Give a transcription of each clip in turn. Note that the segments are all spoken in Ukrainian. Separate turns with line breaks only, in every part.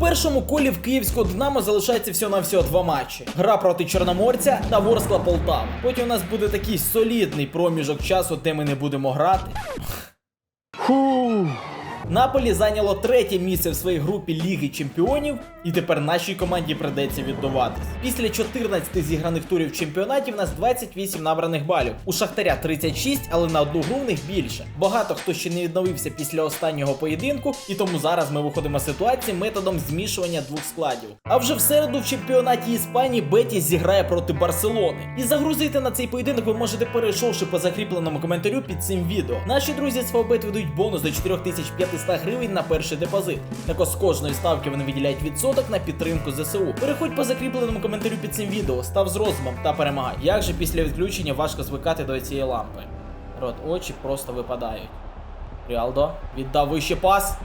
Першому колі в київського Динамо залишається всього на всього два матчі: гра проти Чорноморця та Ворскла Полтава. Потім у нас буде такий солідний проміжок часу, де ми не будемо грати. Наполі зайняло третє місце в своїй групі Ліги Чемпіонів, і тепер нашій команді придеться віддуватись. Після 14 зіграних турів чемпіонатів у нас 28 набраних балів. У Шахтаря 36, але на одну гру в них більше. Багато хто ще не відновився після останнього поєдинку, і тому зараз ми виходимо з ситуації методом змішування двох складів. А вже в середу в чемпіонаті Іспанії Бетіс зіграє проти Барселони. І загрузити на цей поєдинок ви можете перейшовши по закріпленому коментарю під цим відео. Наші друзі з Фабет видають бонус до 4500 гривень на перший депозит. Також з кожної ставки вони виділяють відсоток на підтримку ЗСУ. Переходь по закріпленому коментарю під цим відео, став з розумом та перемагай. Як же після відключення важко звикати до цієї лампи? Рот, очі просто випадають. Ріалдо віддав вище пас.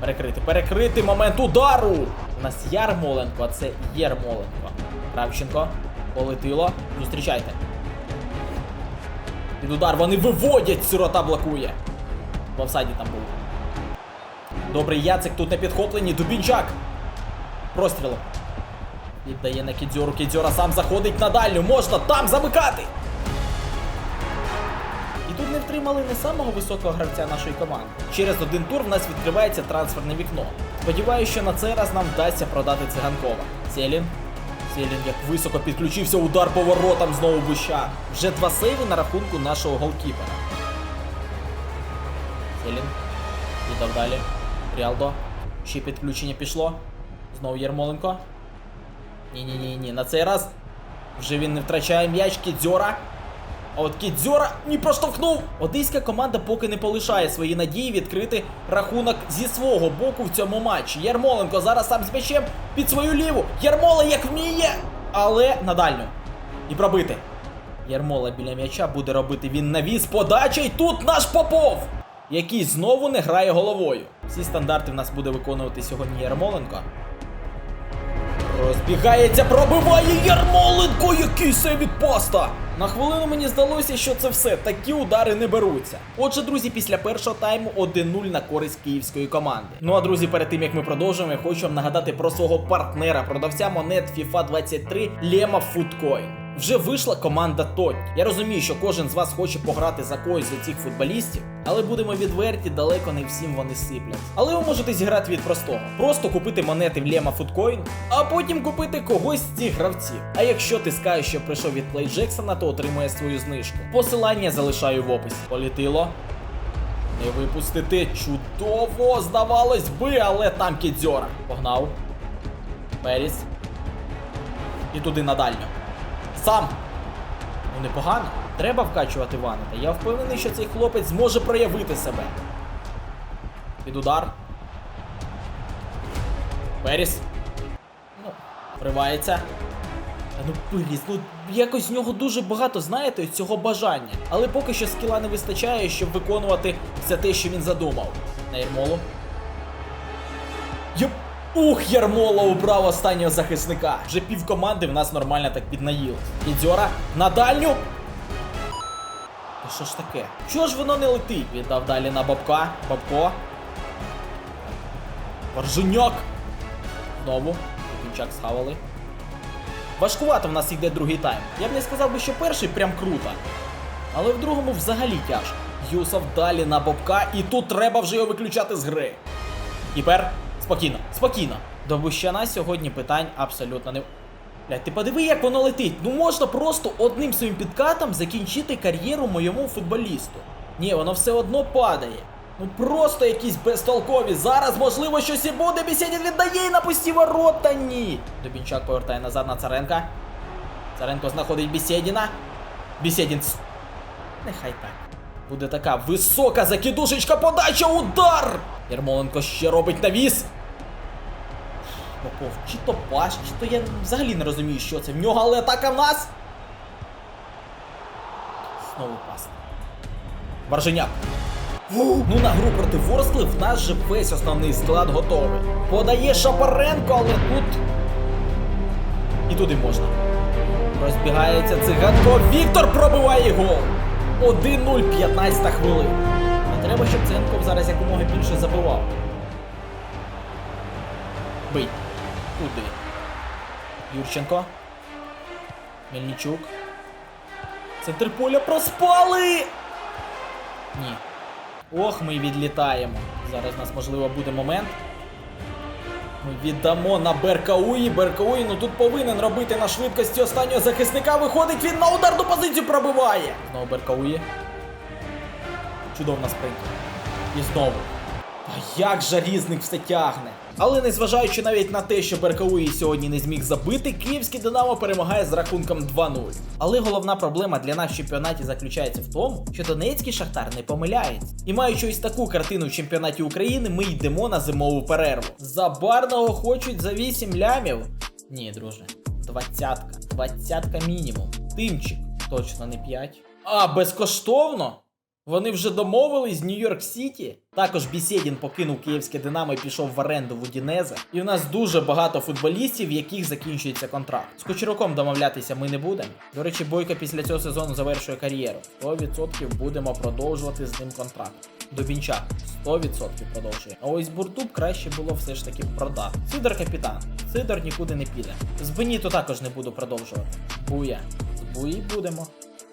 Перекрити, перекрити момент удару! У нас Ярмоленко, а це Єрмоленко. Кравченко. Полетіло. Зустрічайте. Під удар вони виводять, сирота блокує. В офсайді там був. Добрий Яцик тут на підхопленні. Дубінчак. Прострілом. Віддає на Кідзьору. Кідзьора сам заходить на дальню. Можна там замикати. І тут не втримали не самого високого гравця нашої команди. Через один тур в нас відкривається трансферне вікно. Сподіваюся, що на цей раз нам вдасться продати циганкова. Селін. Селін як високо підключився удар по воротам знову Буща. Вже два сейви на рахунку нашого голкіпера. Селін. Віддав далі. Ріалдо. Ще підключення пішло. Знову Єрмоленко. Ні-ні-ні, ні. На цей раз вже він не втрачає м'яч Кідзьора. А от Кідзьора не проштовхнув. Одеська команда поки не полишає свої надії відкрити рахунок зі свого боку в цьому матчі. Ярмоленко зараз сам з м'ячем під свою ліву. Ярмола як вміє! Але на дальню. І пробити. Ярмола біля м'яча буде робити він навіс. Подача, і тут наш Попов! Який знову не грає головою. Всі стандарти в нас буде виконувати сьогодні Ярмоленко. Розбігається, пробиває Ярмоленко, який сейв від поста! На хвилину мені здалося, що це все. Такі удари не беруться. Отже, друзі, після першого тайму 1-0 на користь київської команди. Ну а друзі, перед тим як ми продовжуємо, я хочу вам нагадати про свого партнера, продавця монет FIFA 23 Lema Foodcoin. Вже вийшла команда Тоть. Я розумію, що кожен з вас хоче пограти за когось з цих футболістів, але будемо відверті, далеко не всім вони сиплять. Але ви можете зіграти від простого: просто купити монети в Lema Foodcoin, а потім купити когось з цих гравців. А якщо ти скажеш, що прийшов від Play Jackson, то отримує свою знижку. Посилання залишаю в описі. Політило. Не випустити чудово, здавалось би, але там кідзьора. Погнав. Періс. І туди на дальню. Сам. Ну непогано. Треба вкачувати Ванета. Я впевнений, що цей хлопець зможе проявити себе. Під удар. Періс. Ну, вривається. Та ну Періс, ну якось в нього дуже багато, знаєте, цього бажання. Але поки що скіла не вистачає, щоб виконувати все те, що він задумав. На Єрмолу. Ух, Ярмола убрав останнього захисника. Вже пів команди в нас нормально так піднаїли. Ідзьора на дальню. Що ж таке? Чого ж воно не летить? Віддав далі на Бабка. Бабко. Варжуняк. Знову. Кінчак схавали. Важкувато в нас йде другий тайм. Я б не сказав би, що перший прям круто. Але в другому взагалі тяжко. Юсов далі на Бобка, і тут треба вже його виключати з гри. Тепер спокійно, спокійно. До Бущана сьогодні питань абсолютно не. Блядь, ти подиви, як воно летить. Ну можна просто одним своїм підкатом закінчити кар'єру моєму футболісту. Ні, воно все одно падає. Ну просто якісь безтолкові. Зараз можливо щось і буде. Бісєдін віддає і на пусті ворота. Ні. Дубінчак повертає назад на Царенка. Царенко знаходить Бісєдіна. Бісєдін. Нехай так. Буде така висока закидушечка, подача, удар! Ярмоленко ще робить навіс. Попов, чи то паш, чи то я взагалі не розумію, що це. В нього але атака в нас. Знову пас. Варженяк. Ну, на гру проти Ворскли в нас же весь основний склад готовий. Подає Шапаренко, але тут. І туди можна. Розбігається циганко. Віктор пробиває гол. 1-0, 15 хвилин. А треба, щоб Ценков зараз якомога більше забивав. Куди? Юрченко. Мельничук. Центр поля проспали! Ні. Ох, ми відлітаємо. Зараз у нас, можливо, буде момент. Ми віддамо на Беркауї. Беркауї, ну тут повинен робити на швидкості останнього захисника. Виходить він на ударну позицію пробиває. Знову Беркауї. Чудовна спринт. І знову. А як же різник все тягне? Але незважаючи навіть на те, що Беркауї сьогодні не зміг забити, київський Динамо перемагає з рахунком 2-0. Але головна проблема для нас в чемпіонаті заключається в тому, що Донецький Шахтар не помиляється. І маючи ось таку картину в чемпіонаті України, ми йдемо на зимову перерву. За барного хочуть за 8 лямів. Ні, друже, двадцятка, двадцятка мінімум. Тимчик, точно не 5. А, безкоштовно? Вони вже домовились з Нью-Йорк Сіті. Також Бісєдін покинув київське Динамо і пішов в оренду в Удінезе. І у нас дуже багато футболістів, в яких закінчується контракт. З Кочуроком домовлятися ми не будемо. До речі, Бойко після цього сезону завершує кар'єру. 100% будемо продовжувати з ним контракт. Дубінчак 100% продовжує. А ось Буртуб краще було все ж таки продати. Сидор капітан. Сидор нікуди не піде. З Беніто також не буду продовжувати. Буя. З Буї будемо.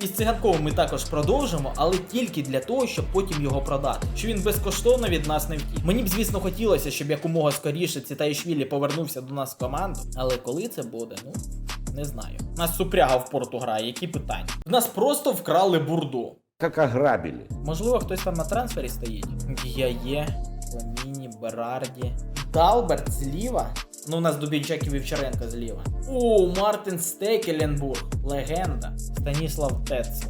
І з циганковим ми також продовжимо, але тільки для того, щоб потім його продати. Що він безкоштовно від нас не втік. Мені б, звісно, хотілося, щоб якомога скоріше Цитаїшвілі повернувся до нас в команду. Але коли це буде, ну не знаю. Нас супряга в порту грає, які питання? В нас просто вкрали бурду.
Как ограбили.
Можливо, хтось там на трансфері стоїть. Я є, Фоміні, Берарді. Далберт зліва. Ну, у нас Дубінчак і Вівчаренко зліва. О, Мартин Стекеленбург. Легенда. Станіслав Тецл.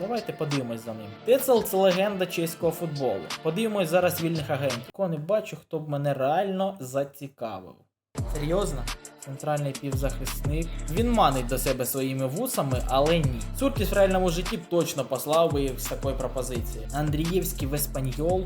Давайте подивимось за ним. Тецел це легенда чеського футболу. Подивимось зараз вільних агентів. Кого не бачу, хто б мене реально зацікавив. Серйозно? Центральний півзахисник. Він манить до себе своїми вусами, але ні. Цуркіс в реальному житті точно послав би їх з такої пропозиції. Андрієвський в Еспаньол.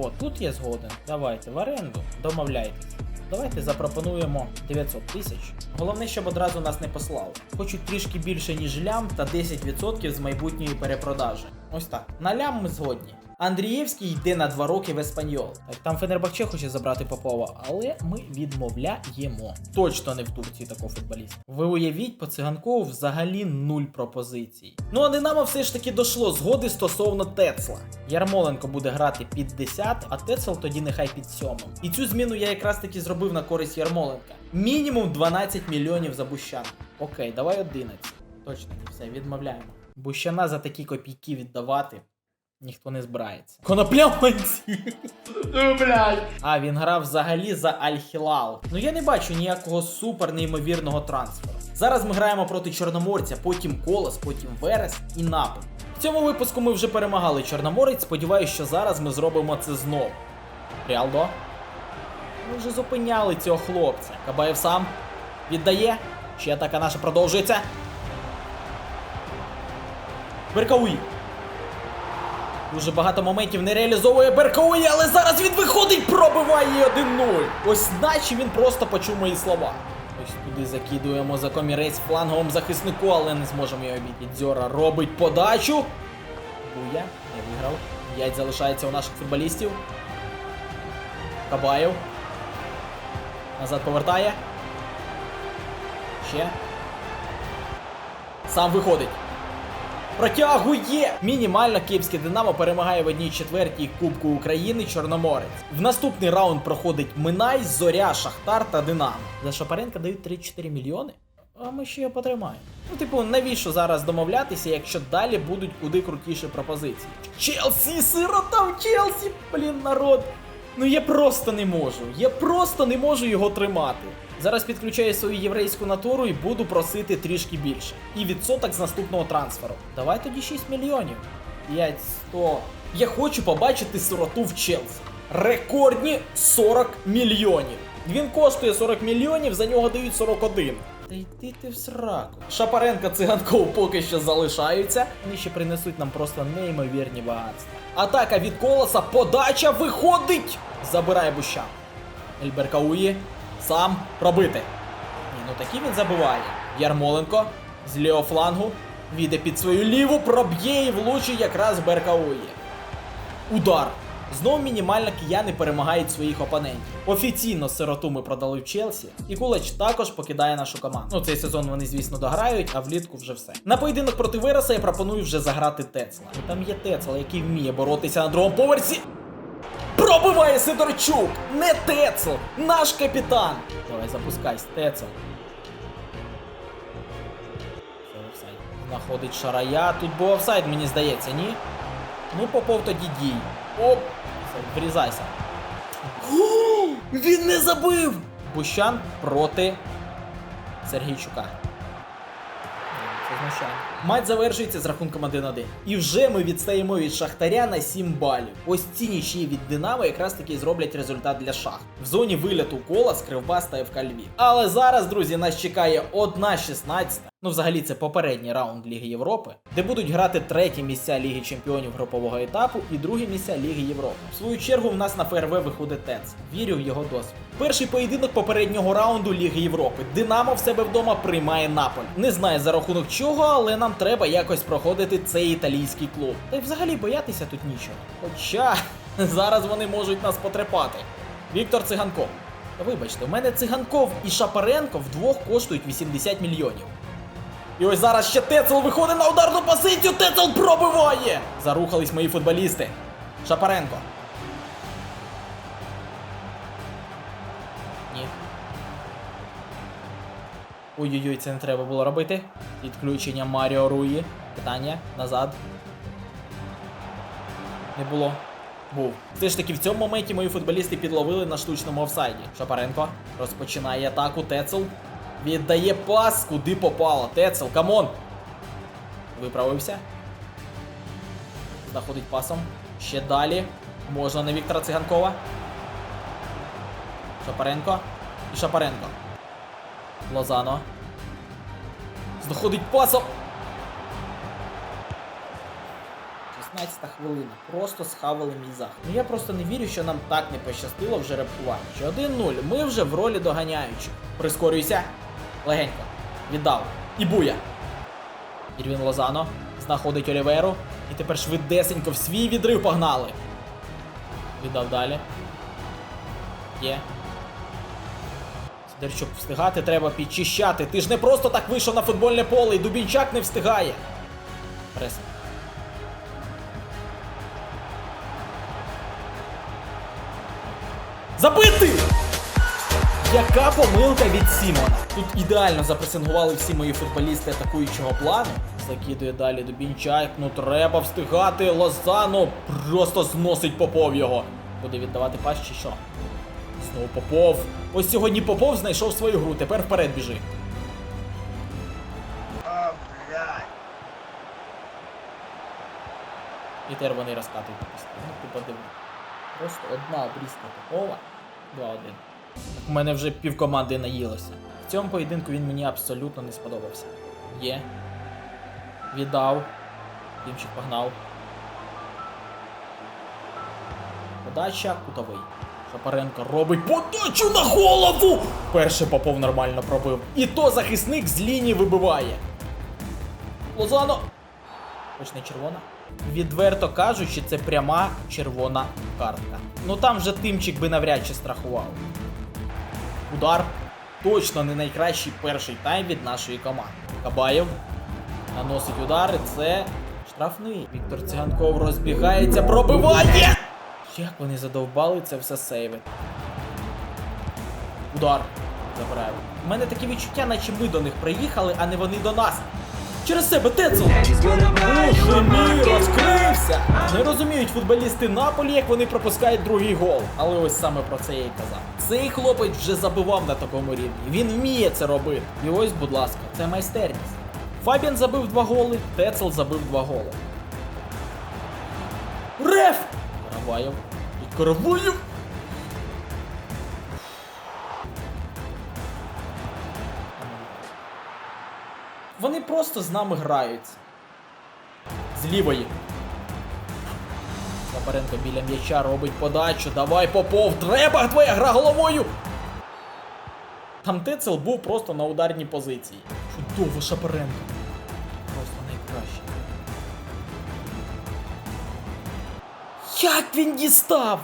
О, тут я згоден. Давайте в оренду. Домовляйтесь. Давайте запропонуємо 900 тисяч. Головне, щоб одразу нас не послали. Хочуть трішки більше, ніж лям, та 10% з майбутньої перепродажі. Ось так. На лям ми згодні. Андрієвський йде на 2 роки в Еспаньол. Так там Фенербахче хоче забрати Попова, але ми відмовляємо. Точно не в Турції такого футболіста. Ви уявіть, по циганкову взагалі нуль пропозицій. Ну а Динамо все ж таки дошло згоди стосовно Тецла. Ярмоленко буде грати під 10, а Тецел тоді нехай під 7. І цю зміну я якраз таки зробив на користь Ярмоленка. Мінімум 12 мільйонів за Бущана. Окей, давай 11. Точно, все, відмовляємо. Бущана за такі копійки віддавати. Ніхто не збирається. Конопляманці! Ну, блядь. А, він грав взагалі за Аль-Хілал. Ну я не бачу ніякого супер неймовірного трансферу. Зараз ми граємо проти Чорноморця, потім Колос, потім Верес і Напад. В цьому випуску ми вже перемагали Чорноморець. Сподіваюсь, що зараз ми зробимо це знову. Ріалдо. Ми вже зупиняли цього хлопця. Кабаєв сам віддає. Ще атака наша продовжується. Беркауї. Дуже багато моментів не реалізовує Беркауї, але зараз він виходить, пробиває 1-0. Ось наче він просто почув мої слова. Ось туди закидуємо за комірець фланговому захиснику, але не зможемо його обійти. Дзьора робить подачу. Буя не виграв. 5 залишається у наших футболістів. Кабаєв. Назад повертає. Ще. Сам виходить. Протягує! Мінімально київське Динамо перемагає в одній четвертій Кубку України Чорноморець. В наступний раунд проходить Минай, Зоря, Шахтар та Динамо. За Шапаренка дають 34 мільйони. А ми ще його потримаємо. Ну, типу, навіщо зараз домовлятися, якщо далі будуть куди крутіші пропозиції? Челсі, сирота в Челсі, блін, народ. Ну я просто не можу. Я просто не можу його тримати. Зараз підключаю свою єврейську натуру і буду просити трішки більше. І відсоток з наступного трансферу. Давай тоді 6 мільйонів. 5, 100. Я хочу побачити сироту в Челсі. Рекордні 40 мільйонів. Він коштує 40 мільйонів, за нього дають 41. Та йди ти в сраку. Шапаренка циганков поки що залишаються. Вони ще принесуть нам просто неймовірні багатства. Атака від колоса, подача виходить! Забирає Бущан. Ельберкауї. Сам пробити. Ні, ну такі він забиває. Ярмоленко з лівого флангу. Віде під свою ліву, проб'є і влучить якраз Беркаує. Удар. Знову мінімально кияни перемагають своїх опонентів. Офіційно сироту ми продали в Челсі, і Кулач також покидає нашу команду. Ну, цей сезон вони, звісно, дограють, а влітку вже все. На поєдинок проти Вираса я пропоную вже заграти Тецла. Там є Тецла, який вміє боротися на другому поверсі. Пробиває Сидорчук! Не Тецл! Наш капітан! Давай, запускайся, Тецл. Знаходить Шарая. Тут був офсайд, мені здається, ні? Ну, Попов тоді дій. Оп! Врізайся. О, Він не забив! Бущан проти Сергійчука. Матч завершується з рахунком 1-1. І вже ми відстаємо від Шахтаря на 7 балів. Ось ці нічиї від Динамо якраз таки зроблять результат для шахт. В зоні виліту кола з Кривбас та ФК Львів. Але зараз, друзі, нас чекає 1-16. Ну, взагалі, це попередній раунд Ліги Європи, де будуть грати треті місця Ліги Чемпіонів групового етапу і другі місця Ліги Європи. В свою чергу в нас на ФРВ виходить ТЕЦ. Вірю в його досвід. Перший поєдинок попереднього раунду Ліги Європи. Динамо в себе вдома приймає Наполь. Не знаю за рахунок чого, але нам треба якось проходити цей італійський клуб. Та й взагалі боятися тут нічого. Хоча зараз вони можуть нас потрепати. Віктор Циганков. Вибачте, у мене циганков і Шапаренко вдвох коштують 80 мільйонів. І ось зараз ще Тецел виходить на ударну позицію. Тецел пробиває! Зарухались мої футболісти. Шапаренко. Ні. Ой-ой-ой, це не треба було робити. Відключення Маріо Руї. Питання назад. Не було. Був. Все ж таки в цьому моменті мої футболісти підловили на штучному офсайді. Шапаренко розпочинає атаку. Тецел. Віддає пас, куди попало. Тецел, камон. Виправився. Знаходить пасом. Ще далі. Можна на Віктора Циганкова. Шапаренко. І Шапаренко. Лозано. Знаходить пасом. 16 хвилина. Просто схавали мій захист. Ну я просто не вірю, що нам так не пощастило вже репкувати. Що 1-0. Ми вже в ролі доганяючих. Прискорюйся. Легенько. Віддав. І буя. Ірвін Лозано знаходить Оліверу. І тепер швидесенько в свій відрив погнали. Віддав далі. Є. Сидорчук встигати треба підчищати. Ти ж не просто так вийшов на футбольне поле, і Дубінчак не встигає. Пресинг. Забити! Яка помилка від Сімона? Тут ідеально запресингували всі мої футболісти атакуючого плану. Закидує далі Дубінчак, ну треба встигати. Лозано просто зносить Попов його. Буде віддавати пас чи що? Знову Попов. Ось сьогодні Попов знайшов свою гру, тепер вперед біжи. І тепер вони розкатують. Ну, ти подиви. Просто одна обрізка Попова. 2-1. У мене вже півкоманди наїлося. В цьому поєдинку він мені абсолютно не сподобався. Є. Віддав. Дімчик погнав. Подача кутовий. Шапаренко робить подачу на голову! Перший Попов нормально пробив. І то захисник з лінії вибиває. Лозано. Почне червона. Відверто кажучи, це пряма червона картка. Ну там вже тимчик би навряд чи страхував. Удар. Точно не найкращий перший тайм від нашої команди. Кабаєв наносить удари. Це штрафний. Віктор Циганков розбігається, пробиває! Як вони задовбали це все сейвити. Удар. Забираю. У мене таке відчуття, наче ми до них приїхали, а не вони до нас. Через себе Тецел! Боже мій, розкрився! Не розуміють футболісти Наполі, як вони пропускають другий гол. Але ось саме про це я й казав. Цей хлопець вже забивав на такому рівні. Він вміє це робити. І ось, будь ласка, це майстерність. Фабіан забив два голи, Тецел забив два голи. Реф! Караваєв. І Караваєв! Вони просто з нами граються. З лівої. Шапаренко біля м'яча робить подачу. Давай, Попов, треба твоя гра головою. Там Тецел був просто на ударній позиції. Чудово, Шапаренко. Просто найкраще. Як він дістав?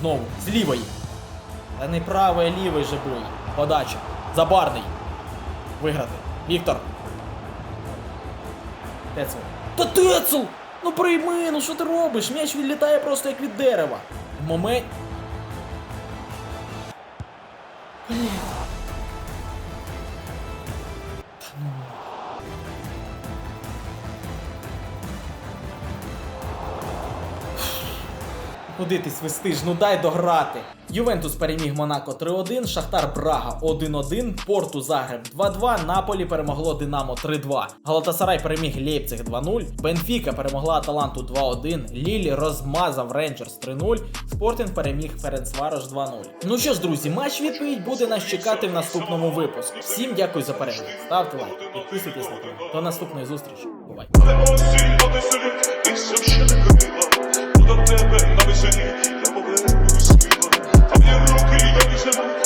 Знову, з лівої. Та не правий, а лівий же був. Подача. Забарний. Виграти. Віктор. Тецел. Та Тецел! Ну прийми, ну що ти робиш? М'яч відлітає просто як від дерева. Момент. Блін. Куди ти свистиш? Ну дай дограти. Ювентус переміг Монако 3-1, Шахтар Брага 1-1, Порту Загреб 2-2, Наполі перемогло Динамо 3-2. Галатасарай переміг Лейпциг 2-0, Бенфіка перемогла Аталанту 2-1, Лілі розмазав Рейнджерс 3-0, Спортінг переміг Ференцварош 2-0. Ну що ж, друзі, матч відповідь буде нас чекати в наступному випуску. Всім дякую за перегляд. Ставте лайк, підписуйтесь на канал. До наступної зустрічі. Бувай.
Тебе на весені, Thank you.